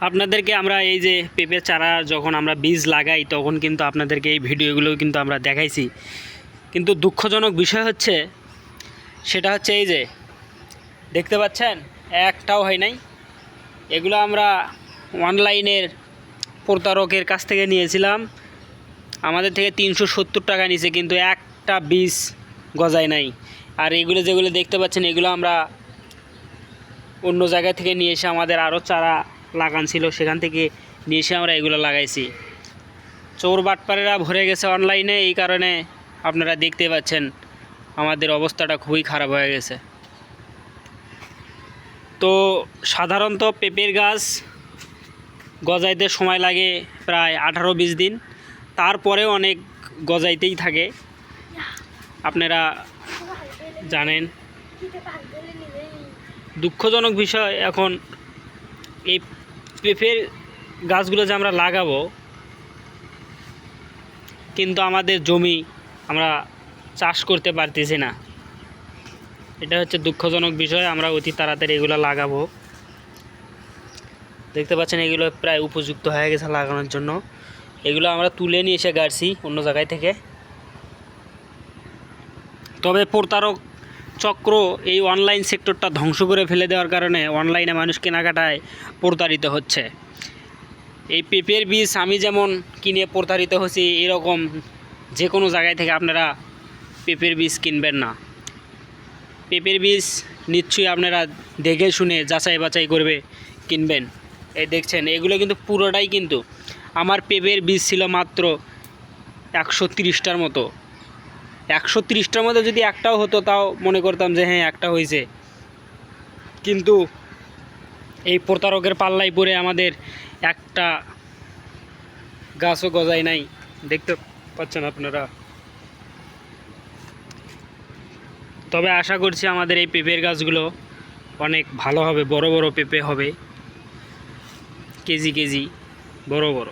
আপনাদেরকে আমরা এই যে পেঁপে চারা যখন আমরা বীজ লাগাই, তখন কিন্তু আপনাদেরকে এই ভিডিওগুলো কিন্তু আমরা দেখাইছি। কিন্তু দুঃখজনক বিষয় হচ্ছে, সেটা হচ্ছে এই যে, দেখতে পাচ্ছেন? একটাও হয় নাই। এগুলো আমরা অনলাইনের প্রতারকের কাছ থেকে নিয়েছিলাম। আমাদের থেকে তিনশো সত্তর টাকা নিছে কিন্তু একটা বীজ গজায় নাই। আর এগুলো যেগুলো দেখতে পাচ্ছেন, এগুলো আমরা অন্য জায়গা থেকে নিয়ে এসে আমাদের আরও চারা লাগান ছিল, সেখান থেকে নিয়ে এসে আমরা এগুলো লাগাইছি। চোর বাটপাড়েরা ভরে গেছে অনলাইনে এই কারণে আপনারা দেখতে পাচ্ছেন আমাদের অবস্থাটা খুবই খারাপ হয়ে গেছে। তো সাধারণত পেঁপের গাছ গজাইতে সময় লাগে প্রায় আঠারো বিশ দিন তারপরে অনেক গজাইতেই থাকে। আপনারা জানেন, দুঃখজনক বিষয়, এখন এই পেঁপের গাছগুলো যে আমরা লাগাবো, কিন্তু আমাদের জমি আমরা চাষ করতে পারতেছি না। এটা হচ্ছে দুঃখজনক বিষয়, আমরা অতি তাড়াতাড়ি এগুলো লাগাবো। দেখতে পাচ্ছেন এগুলো প্রায় উপযুক্ত হয়ে গেছে লাগানোর জন্য। এগুলো আমরা তুলে নিয়ে এসে গাড়ছি অন্য জায়গায় থেকে। তবে প্রতারক চক্র এই অনলাইন সেক্টরটা ধ্বংস করে ফেলে দেওয়ার কারণে অনলাইনে মানুষ কেনাকাটায় প্রতারিত হচ্ছে। এই পেঁপের বীজ আমি যেমন কিনে প্রতারিত হচ্ছি এরকম যে কোনো জায়গায় থেকে আপনারা পেঁপের বীজ কিনবেন না। পেঁপের বীজ নিশ্চয়ই আপনারা দেখে শুনে যাচাই বাছাই করবে, কিনবেন। এই দেখছেন, এগুলো কিন্তু পুরোটাই কিন্তু আমার পেঁপের বীজ ছিল মাত্র একশো তিরিশটার মতো। একশো তিরিশটার মধ্যে যদি একটাও হতো, তাও মনে করতাম যে হ্যাঁ একটা হয়েছে কিন্তু এই প্রতারকের পাল্লাই পরে আমাদের একটা গাছও গজায় নাই। দেখতে পাচ্ছেন আপনারা? তবে আশা করছি আমাদের এই পেঁপের গাছগুলো অনেক ভালো হবে, বড় বড় পেঁপে হবে। কেজি কেজি, বড় বড়।